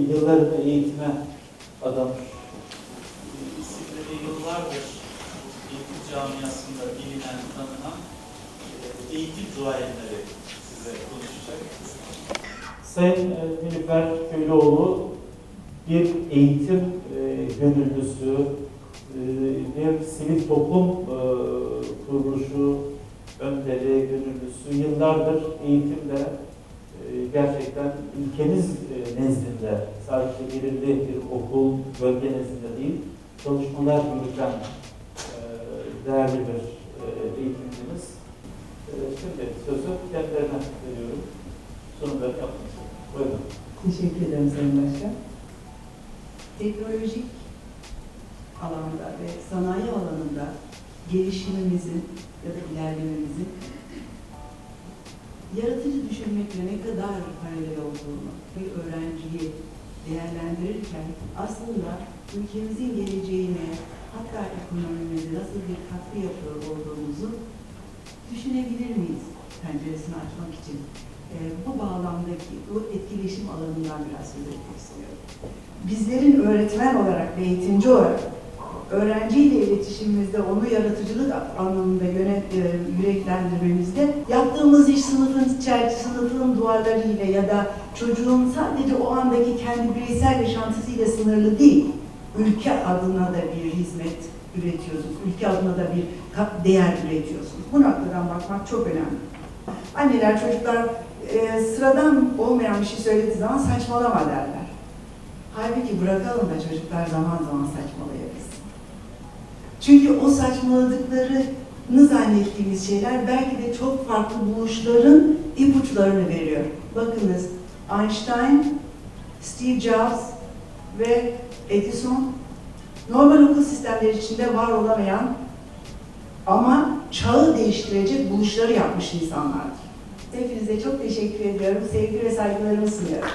Yıllarını eğitime adamış. İsimleri yıllardır eğitim camiasında bilinen, tanınan e, eğitim duayenleri size konuşacak. Sayın e, Nilüfer Köylüoğlu bir eğitim e, gönüllüsü, bir sivil toplum kuruluşu önderi, gönüllüsü. Yıllardır eğitimde e, gerçekten ülkemiz e, nezdinde sadece belirli bir okul, bölge nezdinde değil, çalışmalar yürüten değerli bir e, eğitimcimiz. E, Şimdi sözü kendilerine veriyorum. Sunumları yapmak Buyurun. Teşekkür ederim Sayın Başkan. Teknolojik alanda ve sanayi alanında gelişimimizin ya da ilerlememizin yaratıcı düşünmekle ne kadar paralel olduğunu bir öğrenciyi değerlendirirken aslında ülkemizin geleceğine hatta ekonomimize nasıl bir katkı yapıyor olduğumuzu düşünebilir miyiz penceresini açmak için? Ee, bu bağlamdaki bu etkileşim alanından biraz söz etmek istiyorum. Bizlerin öğretmen olarak ve eğitimci olarak öğrenciyle iletişimimizde onu yaratıcılık anlamında yönet, e, yüreklendirmemizde yaptığımız iş sınıfın içerisinde sınıfın duvarlarıyla ya da çocuğun sadece o andaki kendi bireysel yaşantısıyla sınırlı değil. Ülke adına da bir hizmet üretiyorsunuz. Ülke adına da bir değer üretiyorsunuz. Bu noktadan bakmak çok önemli. Anneler, çocuklar e, sıradan olmayan bir şey söylediği zaman saçmalama derler. Halbuki bırakalım da çocuklar zaman zaman saçmalayabilsin. Çünkü o saçmaladıklarını zannettiğimiz şeyler belki de çok farklı buluşların ipuçlarını veriyor. Bakınız Einstein, Steve Jobs ve Edison normal okul sistemleri içinde var olamayan ama çağı değiştirecek buluşları yapmış insanlardır. Hepinize çok teşekkür ediyorum. Sevgi ve saygılarımı sunuyorum.